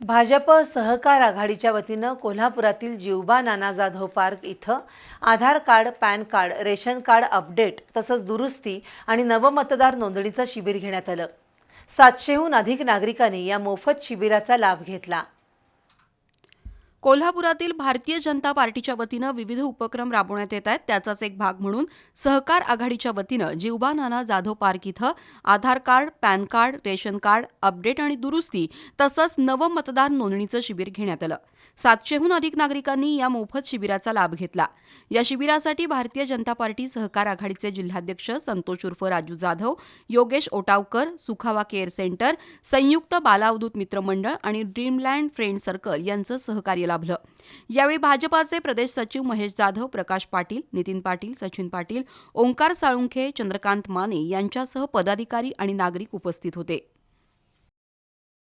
भाजप सहकार आघाडीच्या वतीनं कोल्हापुरातील जिवबा नाना जाधव पार्क इथं Aadhaar card pan card ration card update तसंच दुरुस्ती आणि नवमतदार नोंदणीचं शिबिर घेण्यात आलं. सातशेहून अधिक नागरिकांनी या मोफत शिबिराचा लाभ घेतला. कोल्हापुरातील भारतीय जनता पार्टीच्या वतीनं विविध उपक्रम राबवण्यात येत आहेत. त्याचाच एक भाग म्हणून सहकार आघाडीच्या वतीनं जिवबा नाना जाधव पार्क इथं Aadhaar card pan card ration card update आणि दुरुस्ती तसंच नवं मतदार नोंदणीचं शिबिर घेण्यात आलं. सातशेहून अधिक नागरिकांनी या मोफत शिबिराचा लाभ घेतला. या शिबिरासाठी भारतीय जनता पार्टी सहकार आघाडीचे जिल्हाध्यक्ष संतोष उर्फ राजू जाधव योगेश ओटावकर सुखावा केअर सेंटर संयुक्त बालावधूत मित्रमंडळ आणि ड्रीमलँड फ्रेंड सर्कल यांचं सहकार्य लाभलं यावेळी भाजपाचे प्रदेश सचिव महेश जाधव प्रकाश पाटील नितीन पाटील सचिन पाटील ओंकार साळुंखे चंद्रकांत माने यांच्यासह पदाधिकारी आणि नागरिक उपस्थित होते.